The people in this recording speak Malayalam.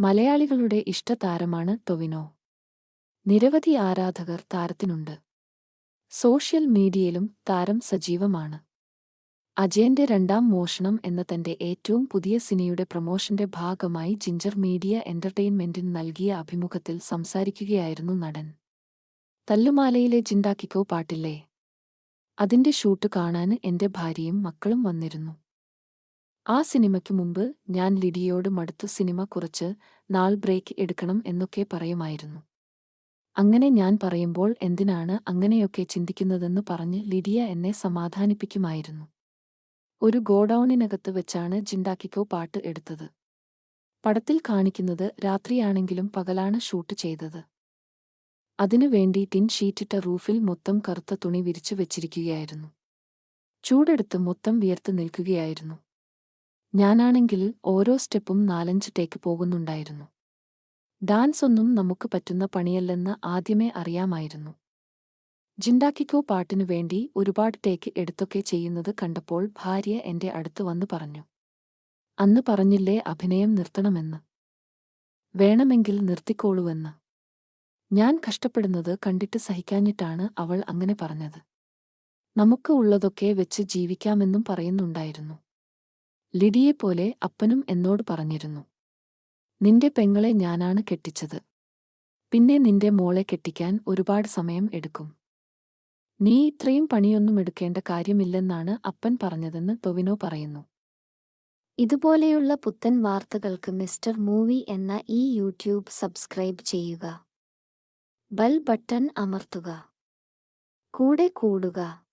മലയാളികളുടെ ഇഷ്ടതാരമാണ് ടൊവിനോ. നിരവധി ആരാധകർ താരത്തിനുണ്ട്. സോഷ്യൽ മീഡിയയിലും താരം സജീവമാണ്. അജയന്റെ രണ്ടാം മോഷണം എന്ന തന്റെ ഏറ്റവും പുതിയ സിനിയുടെ പ്രമോഷന്റെ ഭാഗമായി ജിഞ്ചർ മീഡിയ എന്റർടൈൻമെന്റിന് നൽകിയ അഭിമുഖത്തിൽ സംസാരിക്കുകയായിരുന്നു നടൻ. തല്ലുമാലയിലെ ജിണ്ടാക്കിക്കോ പാട്ടില്ലേ? അതിന്റെ ഷൂട്ട് കാണാൻ എന്റെ ഭാര്യയും മക്കളും വന്നിരുന്നു. ആ സിനിമയ്ക്ക് മുമ്പ് ഞാൻ ലിഡിയോട് മടുത്തു സിനിമ കുറച്ച് നാൾ ബ്രേക്ക് എടുക്കണം എന്നൊക്കെ പറയുമായിരുന്നു. അങ്ങനെ ഞാൻ പറയുമ്പോൾ എന്തിനാണ് അങ്ങനെയൊക്കെ ചിന്തിക്കുന്നതെന്ന് പറഞ്ഞ് ലിഡിയ എന്നെ സമാധാനിപ്പിക്കുമായിരുന്നു. ഒരു ഗോഡൌണിനകത്ത് വെച്ചാണ് ജിണ്ടാക്കിക്കോ പാട്ട് എടുത്തത്. പടത്തിൽ കാണിക്കുന്നത് രാത്രിയാണെങ്കിലും പകലാണ് ഷൂട്ട് ചെയ്തത്. അതിനു വേണ്ടി ടിൻ ഷീറ്റിട്ട റൂഫിൽ മൊത്തം കറുത്ത തുണി വിരിച്ചു വെച്ചിരിക്കുകയായിരുന്നു. ചൂടെടുത്ത് മൊത്തം വിയർത്ത് നിൽക്കുകയായിരുന്നു. ഞാനാണെങ്കിൽ ഓരോ സ്റ്റെപ്പും നാലഞ്ച് ടേക്ക് പോകുന്നുണ്ടായിരുന്നു. ഡാൻസ് ഒന്നും നമുക്ക് പറ്റുന്ന പണിയല്ലെന്ന് ആദ്യമേ അറിയാമായിരുന്നു. ജിണ്ടാക്കിക്കോ പാട്ടിനു വേണ്ടി ഒരുപാട് ടേക്ക് എടുത്തൊക്കെ ചെയ്യുന്നത് കണ്ടപ്പോൾ ഭാര്യ എന്റെ അടുത്ത് വന്നു പറഞ്ഞു അന്ന് പറഞ്ഞില്ലേ അഭിനയം നിർത്തണമെന്ന്? വേണമെങ്കിൽ നിർത്തിക്കോളൂവെന്ന്? ഞാൻ കഷ്ടപ്പെടുന്നത് കണ്ടിട്ട് സഹിക്കാഞ്ഞിട്ടാണ് അവൾ അങ്ങനെ പറഞ്ഞത്. നമുക്ക് ഉള്ളതൊക്കെ വെച്ച് ജീവിക്കാമെന്നും പറയുന്നുണ്ടായിരുന്നു. ലിഡിയെപ്പോലെ അപ്പനും എന്നോട് പറഞ്ഞിരുന്നു നിന്റെ പെങ്ങളെ ഞാനാണ് കെട്ടിച്ചത്. പിന്നെ നിന്റെ മോളെ കെട്ടിക്കാൻ ഒരുപാട് സമയം എടുക്കും. നീ ഇത്രയും പണിയൊന്നും എടുക്കേണ്ട കാര്യമില്ലെന്നാണ് അപ്പൻ പറഞ്ഞതെന്ന് ടൊവിനോ പറയുന്നു. ഇതുപോലെയുള്ള പുത്തൻ വാർത്തകൾക്ക് മിസ്റ്റർ മൂവി എന്ന ഈ യൂട്യൂബ് സബ്സ്ക്രൈബ് ചെയ്യുക. ബൽ ബട്ടൺ അമർത്തുക. കൂടെ കൂടുക.